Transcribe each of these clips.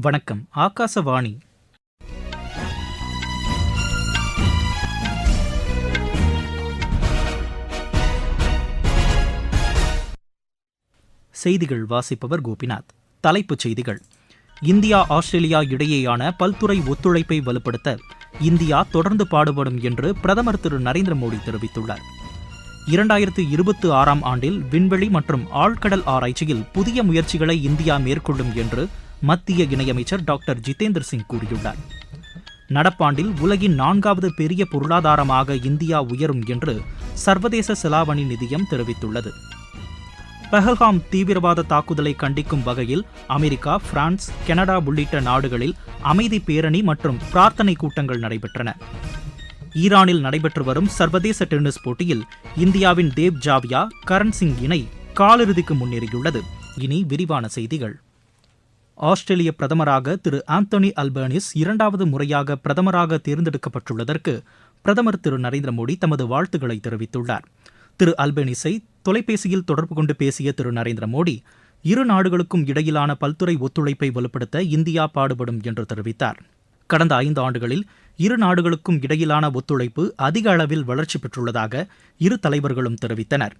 வணக்கம் ஆகாசவாணி. செய்திகள் வாசிப்பவர் கோபிநாத். தலைப்புச் செய்திகள். இந்தியா ஆஸ்திரேலியா இடையேயான பல்துறை ஒத்துழைப்பை வலுப்படுத்த இந்தியா தொடர்ந்து பாடுபடும் என்று பிரதமர் திரு நரேந்திர மோடி தெரிவித்துள்ளார். இரண்டாயிரத்து இருபத்தி ஆறாம் ஆண்டில் விண்வெளி மற்றும் ஆழ்கடல் ஆராய்ச்சியில் புதிய முயற்சிகளை இந்தியா மேற்கொள்ளும் என்று மத்திய இணையமைச்சர் டாக்டர் ஜிதேந்திர சிங் கூறியுள்ளார். நடப்பாண்டில் உலகின் நான்காவது பெரிய பொருளாதாரமாக இந்தியா உயரும் என்று சர்வதேச செலாவணி நிதியம் தெரிவித்துள்ளது. பெஹல்காம் தீவிரவாத தாக்குதலை கண்டிக்கும் வகையில் அமெரிக்கா பிரான்ஸ் கனடா உள்ளிட்ட நாடுகளில் அமைதி பேரணி மற்றும் பிரார்த்தனை கூட்டங்கள் நடைபெற்றன. ஈரானில் நடைபெற்று வரும் சர்வதேச டென்னிஸ் போட்டியில் இந்தியாவின் தேவ் ஜாவியா கரண் சிங் இணை காலிறுதிக்கு முன்னேறியுள்ளது. இனி விரிவான செய்திகள். ஆஸ்திரேலிய பிரதமராக திரு ஆந்தோனி அல்பர்னிஸ் இரண்டாவது முறையாக பிரதமராக தேர்ந்தெடுக்கப்பட்டுள்ளதற்கு பிரதமர் திரு நரேந்திர மோடி தமது வாழ்த்துக்களை தெரிவித்துள்ளார். திரு அல்பனிஸை தொலைபேசியில் தொடர்பு கொண்டு பேசிய திரு நரேந்திர மோடி இரு நாடுகளுக்கும் இடையிலான பல்துறை ஒத்துழைப்பை வலுப்படுத்த இந்தியா பாடுபடும் என்று தெரிவித்தார். கடந்த ஐந்து ஆண்டுகளில் இரு நாடுகளுக்கும் இடையிலான ஒத்துழைப்பு அதிக அளவில் வளர்ச்சி பெற்றுள்ளதாக இரு தலைவர்களும் தெரிவித்தனர்.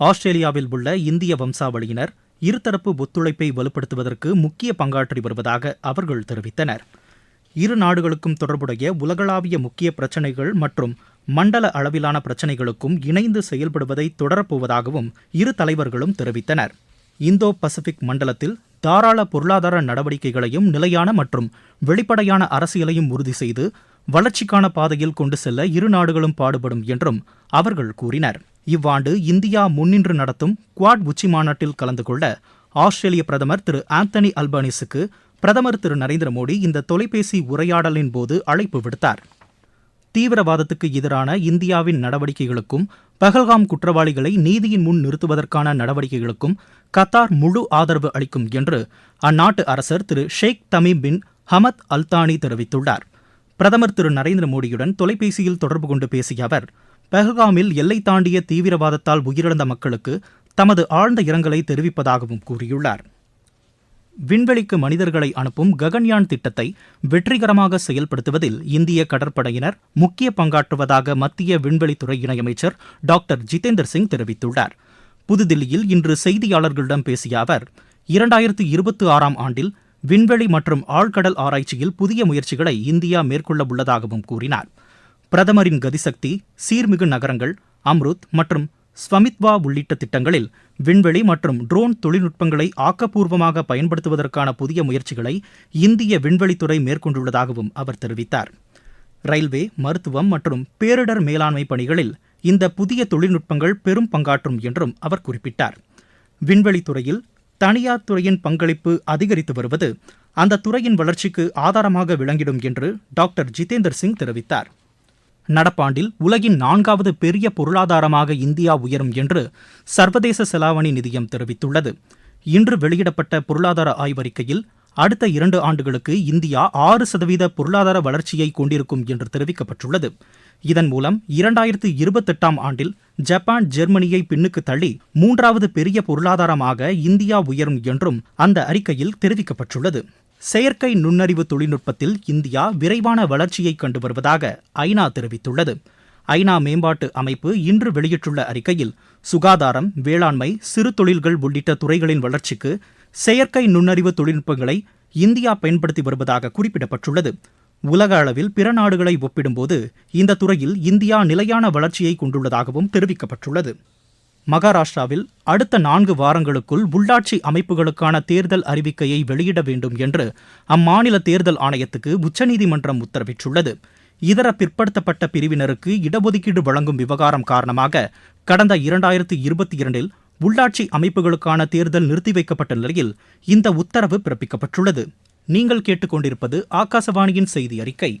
ஆஸ்திரேலியாவில் உள்ள இந்திய வம்சாவளியினர் இருதரப்பு ஒத்துழைப்பை வலுப்படுத்துவதற்கு முக்கிய பங்காற்றி வருவதாக அவர்கள் தெரிவித்தனர். இரு நாடுகளுக்கும் தொடர்புடைய உலகளாவிய முக்கிய பிரச்சினைகள் மற்றும் மண்டல அளவிலான பிரச்சினைகளுக்கும் இணைந்து செயல்படுவதை தொடரப்போவதாகவும் இரு தலைவர்களும் தெரிவித்தனர். இந்தோ பசிபிக் மண்டலத்தில் தாராள பொருளாதார நடவடிக்கைகளையும் நிலையான மற்றும் வெளிப்படையான அரசியலையும் உறுதி செய்து வளர்ச்சிக்கான பாதையில் கொண்டு செல்ல இரு நாடுகளும் பாடுபடும் என்றும் அவர்கள் கூறினர். இவ்வாண்டு இந்தியா முன்னின்று நடத்தும் குவாட் உச்சி மாநாட்டில் கலந்து கொள்ள ஆஸ்திரேலிய பிரதமர் திரு ஆந்தனி அல்பானிஸுக்கு பிரதமர் திரு நரேந்திர மோடி இந்த தொலைபேசி உரையாடலின் போது அழைப்பு விடுத்தார். தீவிரவாதத்துக்கு எதிரான இந்தியாவின் நடவடிக்கைகளுக்கும் பகல்காம் குற்றவாளிகளை நீதியின் முன் நிறுத்துவதற்கான நடவடிக்கைகளுக்கும் கத்தார் முழு ஆதரவு அளிக்கும் என்று அந்நாட்டு அரசர் திரு Sheikh Tamim bin Hamad Al Thani தெரிவித்துள்ளார். பிரதமர் திரு நரேந்திர மோடியுடன் தொலைபேசியில் தொடர்பு கொண்டு பேசிய அவர் பஹல்காமில் எல்லை தாண்டிய தீவிரவாதத்தால் உயிரிழந்த மக்களுக்கு தமது ஆழ்ந்த இரங்கலை தெரிவிப்பதாகவும் கூறியுள்ளார். விண்வெளிக்கு மனிதர்களை அனுப்பும் ககன்யான் திட்டத்தை வெற்றிகரமாக செயல்படுத்துவதில் இந்திய கடற்படையினர் முக்கிய பங்காற்றுவதாக மத்திய விண்வெளித்துறை இணையமைச்சர் டாக்டர் ஜிதேந்தர் சிங் தெரிவித்துள்ளார். புதுதில்லியில் இன்று செய்தியாளர்களிடம் பேசிய அவர் இரண்டாயிரத்து இருபத்தி ஆறாம் ஆண்டில் விண்வெளி மற்றும் ஆழ்கடல் ஆராய்ச்சியில் புதிய முயற்சிகளை இந்தியா மேற்கொள்ள உள்ளதாகவும் கூறினார். பிரதமரின் கதிசக்தி சீர்மிகு நகரங்கள் அம்ருத் மற்றும் ஸ்வமித்வா உள்ளிட்ட திட்டங்களில் விண்வெளி மற்றும் ட்ரோன் தொழில்நுட்பங்களை ஆக்கப்பூர்வமாக பயன்படுத்துவதற்கான புதிய முயற்சிகளை இந்திய விண்வெளித்துறை மேற்கொண்டுள்ளதாகவும் அவர் தெரிவித்தார். ரயில்வே மருத்துவம் மற்றும் பேரிடர் மேலாண்மை பணிகளில் இந்த புதிய தொழில்நுட்பங்கள் பெரும் பங்காற்றும் என்றும் அவர் குறிப்பிட்டார். விண்வெளித்துறையில் தனியார் துறையின் பங்களிப்பு அதிகரித்து வருவது அந்த துறையின் வளர்ச்சிக்கு ஆதாரமாக விளங்கிடும் என்று டாக்டர் ஜிதேந்தர் சிங் தெரிவித்தார். நடப்பாண்டில் உலகின் நான்காவது பெரிய பொருளாதாரமாக இந்தியா உயரும் என்று சர்வதேச செலாவணி நிதியம் தெரிவித்துள்ளது. இன்று வெளியிடப்பட்ட பொருளாதார ஆய்வறிக்கையில் அடுத்த இரண்டு ஆண்டுகளுக்கு இந்தியா ஆறு சதவீத பொருளாதார வளர்ச்சியை கொண்டிருக்கும் என்று தெரிவிக்கப்பட்டுள்ளது. இதன் மூலம் இரண்டாயிரத்து இருபத்தெட்டாம் ஆண்டில் ஜப்பான் ஜெர்மனியை பின்னுக்கு தள்ளி மூன்றாவது பெரிய பொருளாதாரமாக இந்தியா உயரும் என்றும் அந்த அறிக்கையில் தெரிவிக்கப்பட்டுள்ளது. செயற்கை நுண்ணறிவு தொழில்நுட்பத்தில் இந்தியா விரைவான வளர்ச்சியை கண்டு வருவதாக ஐநா தெரிவித்துள்ளது. ஐநா மேம்பாட்டு அமைப்பு இன்று வெளியிட்டுள்ள அறிக்கையில் சுகாதாரம் வேளாண்மை சிறு தொழில்கள் உள்ளிட்ட துறைகளின் வளர்ச்சிக்கு செயற்கை நுண்ணறிவு தொழில்நுட்பங்களை இந்தியா பயன்படுத்தி வருவதாக குறிப்பிடப்பட்டுள்ளது. உலக அளவில் பிற நாடுகளை ஒப்பிடும்போது இந்த துறையில் இந்தியா நிலையான வளர்ச்சியை கொண்டுள்ளதாகவும் தெரிவிக்கப்பட்டுள்ளது. மகாராஷ்டிராவில் அடுத்த நான்கு வாரங்களுக்குள் உள்ளாட்சி அமைப்புகளுக்கான தேர்தல் அறிவிக்கையை வெளியிட வேண்டும் என்று அம்மாநில தேர்தல் ஆணையத்துக்கு உச்சநீதிமன்றம் உத்தரவிட்டுள்ளது. இதர பிற்படுத்தப்பட்ட பிரிவினருக்கு இடஒதுக்கீடு வழங்கும் விவகாரம் காரணமாக கடந்த இரண்டாயிரத்தி இருபத்தி இரண்டில் உள்ளாட்சி அமைப்புகளுக்கான தேர்தல் நிறுத்தி வைக்கப்பட்ட நிலையில் இந்த உத்தரவு பிறப்பிக்கப்பட்டுள்ளது. நீங்கள் கேட்டுக்கொண்டிருப்பது ஆகாசவாணியின் செய்தி அறிக்கை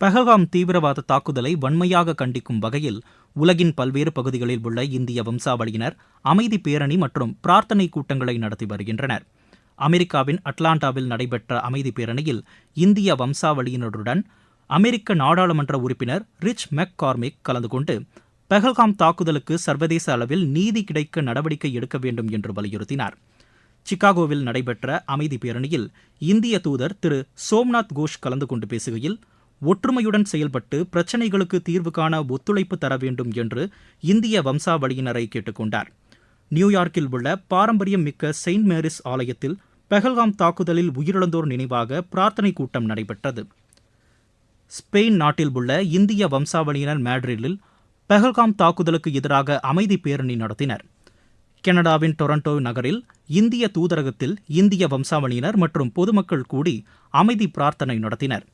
பஹல்காம் தீவிரவாத தாக்குதலை வன்மையாக கண்டிக்கும் வகையில் உலகின் பல்வேறு பகுதிகளில் உள்ள இந்திய வம்சாவளியினர் அமைதி பேரணி மற்றும் பிரார்த்தனை கூட்டங்களை நடத்தி வருகின்றனர். அமெரிக்காவின் அட்லாண்டாவில் நடைபெற்ற அமைதி பேரணியில் இந்திய வம்சாவளியினருடன் அமெரிக்க நாடாளுமன்ற உறுப்பினர் ரிச் மெக் கார்மிக் கலந்து கொண்டு பெஹல்காம் தாக்குதலுக்கு சர்வதேச அளவில் நீதி கிடைக்க நடவடிக்கை எடுக்க வேண்டும் என்று வலியுறுத்தினார். சிகாகோவில் நடைபெற்ற அமைதி பேரணியில் இந்திய தூதர் திரு சோம்நாத் கோஷ் கலந்து கொண்டு பேசுகையில் ஒற்றுமையுடன் செயல்பட்டு பிரச்சினைகளுக்கு தீர்வு காண ஒத்துழைப்பு தர வேண்டும் என்று இந்திய வம்சாவளியினரை கேட்டுக்கொண்டார். நியூயார்க்கில் உள்ள பாரம்பரியம் மிக்க செயின்ட் மேரிஸ் ஆலயத்தில் பெஹல்காம் தாக்குதலில் உயிரிழந்தோர் நினைவாக பிரார்த்தனை கூட்டம் நடைபெற்றது. ஸ்பெயின் நாட்டில் உள்ள இந்திய வம்சாவளியினர் மேட்ரிடில் பெஹல்காம் தாக்குதலுக்கு எதிராக அமைதி பேரணி நடத்தினர். கனடாவின் டொரண்டோ நகரில் இந்திய தூதரகத்தில் இந்திய வம்சாவளியினர் மற்றும் பொதுமக்கள் கூடி அமைதி பிரார்த்தனை நடத்தினர்.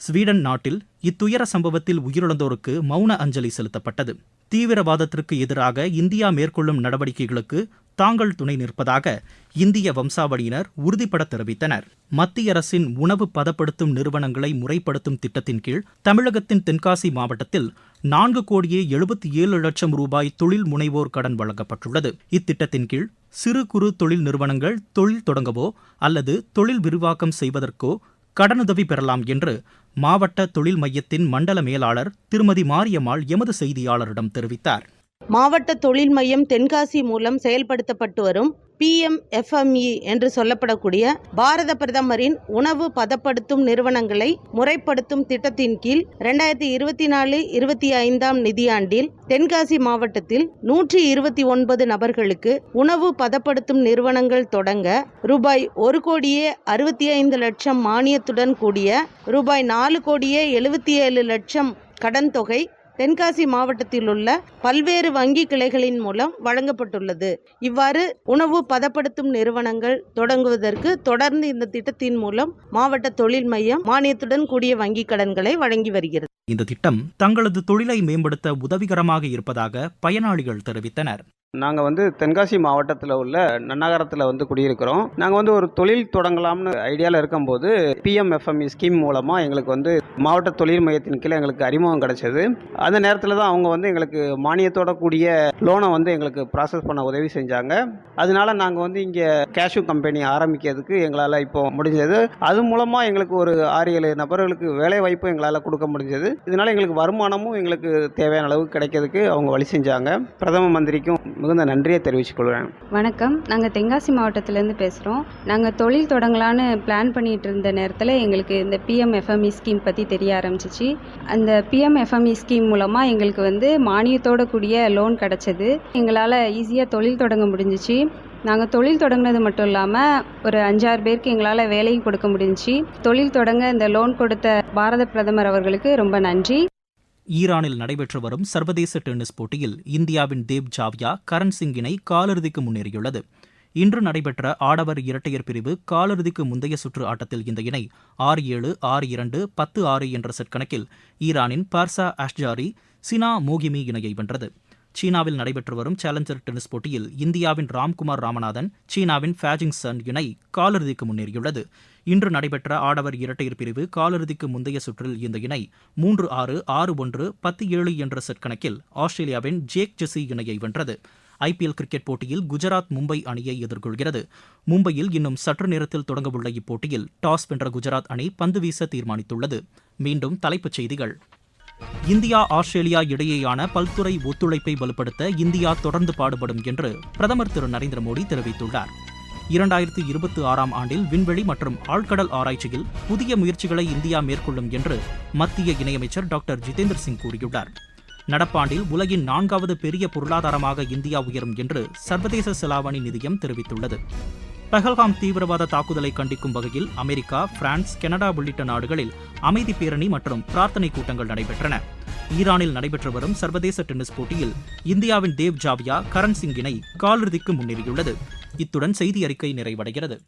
ஸ்வீடன் நாட்டில் இத்துயர சம்பவத்தில் உயிரிழந்தோருக்கு மௌன அஞ்சலி செலுத்தப்பட்டது. தீவிரவாதத்திற்கு எதிராக இந்தியா மேற்கொள்ளும் நடவடிக்கைகளுக்கு தாங்கள் துணை நிற்பதாக இந்திய வம்சாவளியினர் உறுதிபட தெரிவித்தனர். மத்திய அரசின் உணவு பதப்படுத்தும் நிறுவனங்களை முறைப்படுத்தும் திட்டத்தின் கீழ் தமிழகத்தின் தென்காசி மாவட்டத்தில் நான்கு கோடியே எழுபத்தி ஏழு லட்சம் ரூபாய் தொழில் முனைவோர் கடன் வழங்கப்பட்டுள்ளது. இத்திட்டத்தின் கீழ் சிறு குறு தொழில் நிறுவனங்கள் தொழில் தொடங்கவோ அல்லது தொழில் விரிவாக்கம் செய்வதற்கோ கடனுதவி பெறலாம் என்று மாவட்ட தொழில் மையத்தின் மண்டல மேலாளர் திருமதி மாரியம்மாள் எமது செய்தியாளரிடம் தெரிவித்தார். மாவட்ட தொழில் மையம் தென்காசி மூலம் செயல்படுத்தப்பட்டு வரும் பிஎம்எஃப்எம்இ என்று சொல்லப்படக்கூடிய பாரத பிரதமரின் உணவு பதப்படுத்தும் நிறுவனங்களை முறைப்படுத்தும் திட்டத்தின் கீழ் ரெண்டாயிரத்தி இருபத்தி நாலு இருபத்தி ஐந்தாம் நிதியாண்டில் தென்காசி மாவட்டத்தில் நூற்றி இருபத்தி ஒன்பது நபர்களுக்கு உணவு பதப்படுத்தும் நிறுவனங்கள் தொடங்க ரூபாய் ஒரு கோடியே அறுபத்தி ஐந்து லட்சம் மானியத்துடன் கூடிய ரூபாய் நாலு கோடியே எழுபத்தி ஏழு லட்சம் கடன் தொகை தென்காசி மாவட்டத்தில் உள்ள பல்வேறு வங்கி கிளைகளின் மூலம் வழங்கப்பட்டுள்ளது. இவ்வாறு உணவு பதப்படுத்தும் நிறுவனங்கள் தொடங்குவதற்கு தொடர்ந்து இந்த திட்டத்தின் மூலம் மாவட்ட தொழில் மையம் மானியத்துடன் கூடிய வங்கி கடன்களை வழங்கி வருகிறது. இந்த திட்டம் தங்களது தொழிலை மேம்படுத்த உதவிகரமாக இருப்பதாக பயனாளிகள் தெரிவித்தனர். நாங்கள் வந்து தென்காசி மாவட்டத்தில் உள்ள நன்னகரத்தில் வந்து குடியிருக்கிறோம். நாங்கள் வந்து ஒரு தொழில் தொடங்கலாம்னு ஐடியாவில் இருக்கும்போது பிஎம்எஃப்எம்இ ஸ்கீம் மூலமாக எங்களுக்கு வந்து மாவட்ட தொழில் மையத்தின் கீழே எங்களுக்கு அறிமுகம் கிடைச்சது. அந்த நேரத்தில் தான் அவங்க வந்து எங்களுக்கு மானியத்தோட கூடிய லோனை வந்து எங்களுக்கு ப்ராசஸ் பண்ண உதவி செஞ்சாங்க. அதனால நாங்கள் வந்து இங்கே கேஷ்யூ கம்பெனி ஆரம்பிக்கிறதுக்கு எங்களால் இப்போ முடிஞ்சது. அது மூலமாக எங்களுக்கு ஒரு ஆறு ஏழு நபர்களுக்கு வேலை வாய்ப்பு எங்களால் கொடுக்க முடிஞ்சது. இதனால் எங்களுக்கு வருமானமும் எங்களுக்கு தேவையான அளவு கிடைக்கிறதுக்கு அவங்க வழி செஞ்சாங்க. பிரதம மந்திரிக்கும் மிகுந்த நன்றியை தெரிவித்துக் கொள்கிறேன். வணக்கம். நாங்கள் தென்காசி மாவட்டத்திலேருந்து பேசுகிறோம் நாங்கள் தொழில் தொடங்கலான்னு பிளான் பண்ணிட்டு இருந்த நேரத்தில் எங்களுக்கு இந்த பிஎம்எஃப்எம்இ ஸ்கீம் பற்றி தெரிய ஆரம்பிச்சிச்சு. அந்த பிஎம்எஃப்எம்இ ஸ்கீம் மூலமாக எங்களுக்கு வந்து மானியத்தோட கூடிய லோன் கிடச்சது. எங்களால் ஈஸியாக தொழில் தொடங்க முடிஞ்சிச்சு. நாங்கள் தொழில் தொடங்கினது மட்டும் இல்லாமல் ஒரு அஞ்சாறு பேருக்கு எங்களால் வேலையும் கொடுக்க முடிஞ்சிச்சு. தொழில் தொடங்க இந்த லோன் கொடுத்த பாரத பிரதமர் அவர்களுக்கு ரொம்ப நன்றி. ஈரானில் நடைபெற்று வரும் சர்வதேச டென்னிஸ் போட்டியில் இந்தியாவின் தேவ் ஜாவ்யா கரண் சிங் இணை காலிறுதிக்கு முன்னேறியுள்ளது. இன்று நடைபெற்ற ஆடவர் இரட்டையர் பிரிவு காலிறுதிக்கு முந்தைய சுற்று ஆட்டத்தில் இந்த இணை ஆறு ஏழு ஆறு இரண்டு பத்து ஆறு என்ற செட் கணக்கில் ஈரானின் பார்சா அஷ்ஜாரி சினா மோகிமி இணையை வென்றது. சீனாவில் நடைபெற்று வரும் சேலஞ்சர் டென்னிஸ் போட்டியில் இந்தியாவின் ராம்குமார் ராமநாதன் சீனாவின் ஃபேஜிங் சன் இணை காலிறுதிக்கு முன்னேறியுள்ளது. இன்று நடைபெற்ற ஆடவர் இரட்டையர் பிரிவு காலிறுதிக்கு முந்தைய சுற்றில் இந்த இணை மூன்று ஆறு ஆறு ஒன்று பத்து ஏழு என்ற செட் கணக்கில் ஆஸ்திரேலியாவின் ஜேக் ஜெஸி இணையை வென்றது. ஐபிஎல் கிரிக்கெட் போட்டியில் குஜராத் மும்பை அணியை எதிர்கொள்கிறது. மும்பையில் இன்னும் சற்று நேரத்தில் தொடங்கவுள்ள இப்போட்டியில் டாஸ் வென்ற குஜராத் அணி பந்து வீச தீர்மானித்துள்ளது. மீண்டும் தலைப்புச் செய்திகள். இந்தியா ஆஸ்திரேலியா இடையேயான பல்துறை ஒத்துழைப்பை வலுப்படுத்த இந்தியா தொடர்ந்து பாடுபடும் என்று பிரதமர் திரு நரேந்திர மோடி தெரிவித்துள்ளார். இரண்டாயிரத்து இருபத்தி ஆறாம் ஆண்டில் விண்வெளி மற்றும் ஆழ்கடல் ஆராய்ச்சியில் புதிய முயற்சிகளை இந்தியா மேற்கொள்ளும் என்று மத்திய இணையமைச்சர் டாக்டர் ஜிதேந்திர சிங் கூறியுள்ளார். நடப்பாண்டில் உலகின் நான்காவது பெரிய பொருளாதாரமாக இந்தியா உயரும் என்று சர்வதேச செலாவணி நிதியம் தெரிவித்துள்ளது. பஹல்காம் தீவிரவாத தாக்குதலை கண்டிக்கும் வகையில் அமெரிக்கா பிரான்ஸ் கனடா உள்ளிட்ட நாடுகளில் அமைதி பேரணி மற்றும் பிரார்த்தனை கூட்டங்கள் நடைபெற்றன. ஈரானில் நடைபெற்று வரும் சர்வதேச டென்னிஸ் போட்டியில் இந்தியாவின் தேவ் ஜாவியா கரண் சிங் இணை காலிறுதிக்கு முன்னேறியுள்ளது. இத்துடன் செய்தி அறிக்கை நிறைவடைகிறது.